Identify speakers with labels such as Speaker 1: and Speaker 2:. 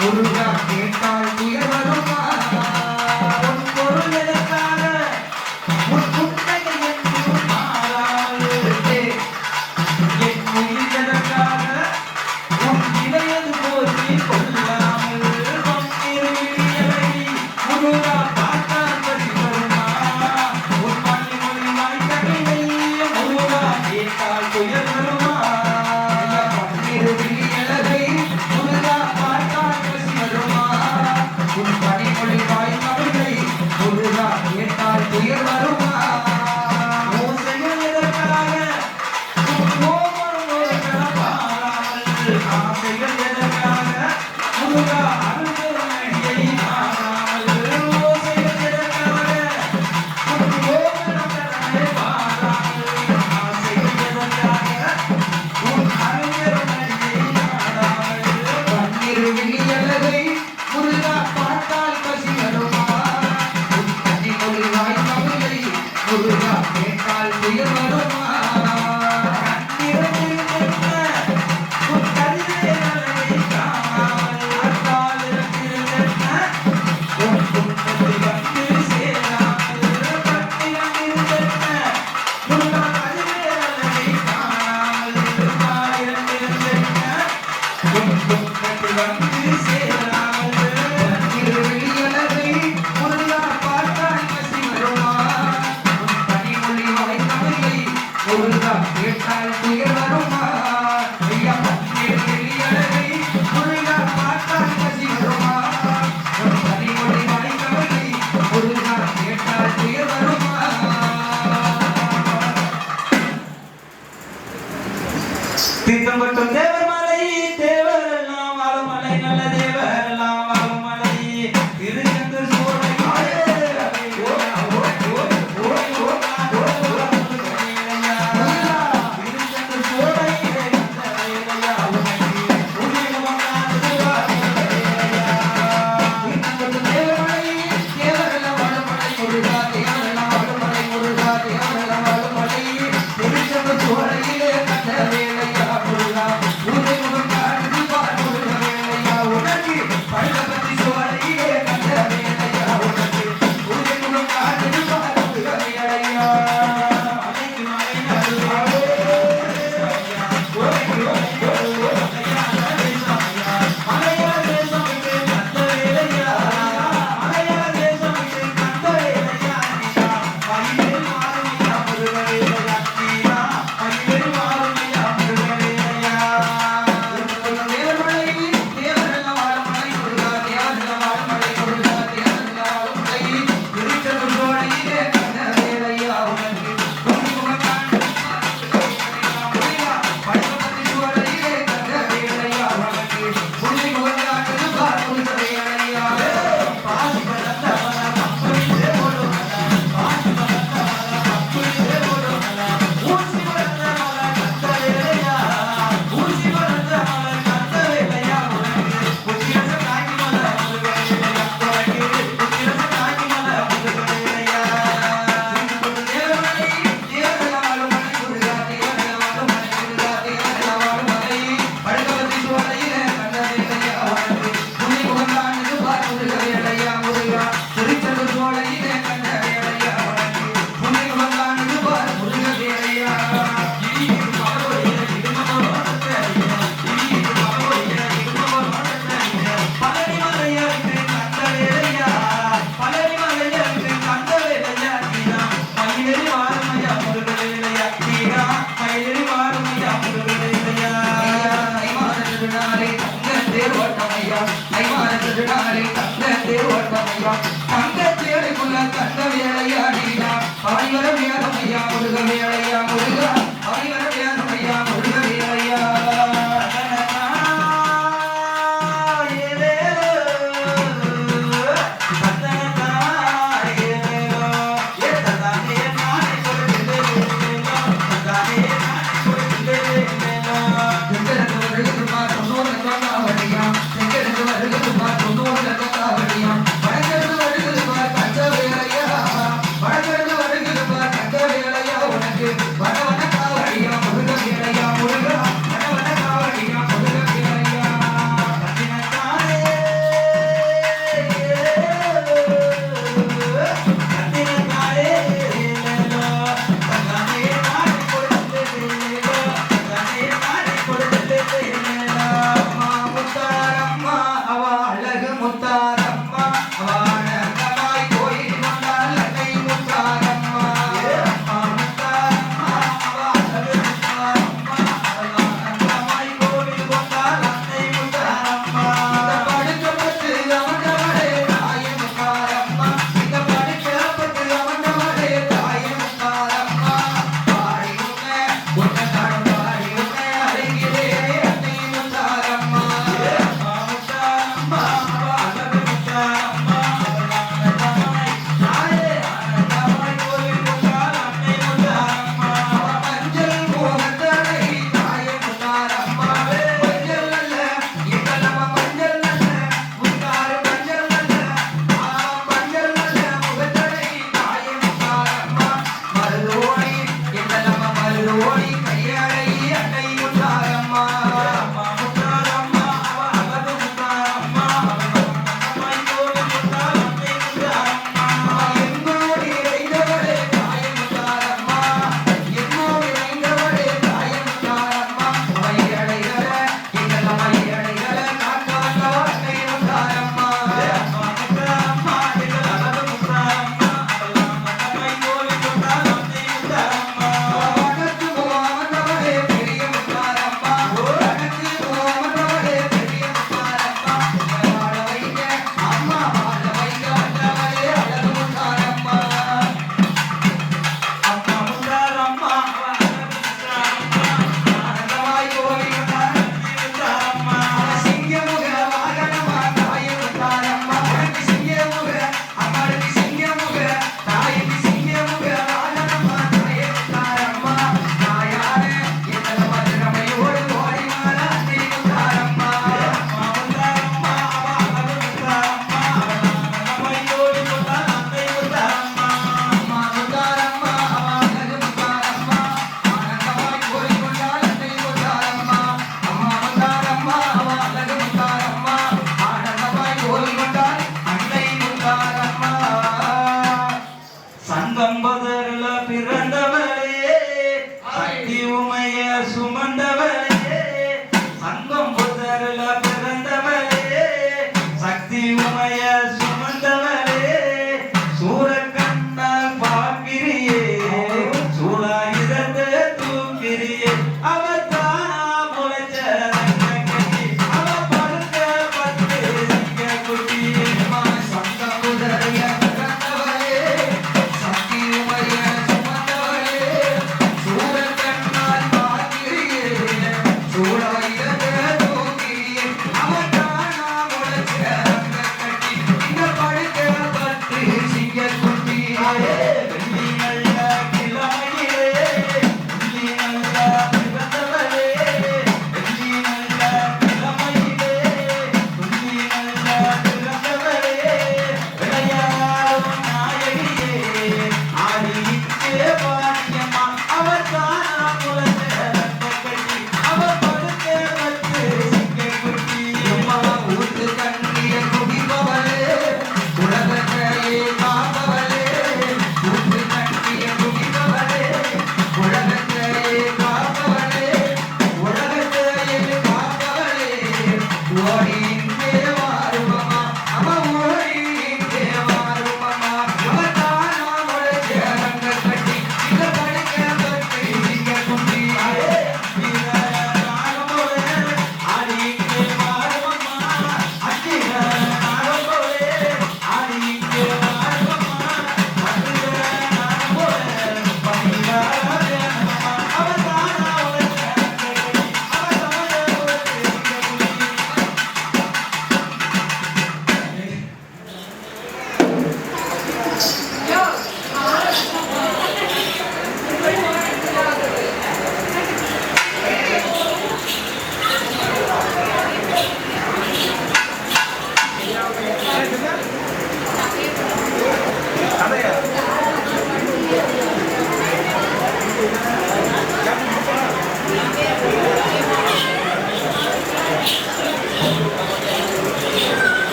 Speaker 1: முருகா கேட்டால் உயர்வா
Speaker 2: molto nero
Speaker 1: நாளை தங்க தேர்வட்டமையா ஐமானத்து நாளை தங்க தேர்வட்டமையா தங்க தேடுக்குள்ள தந்த வேலையா நீடா ஆய்வர வேலையா முருக வேலையா முருகா?
Speaker 2: Sim, amanhã, sim.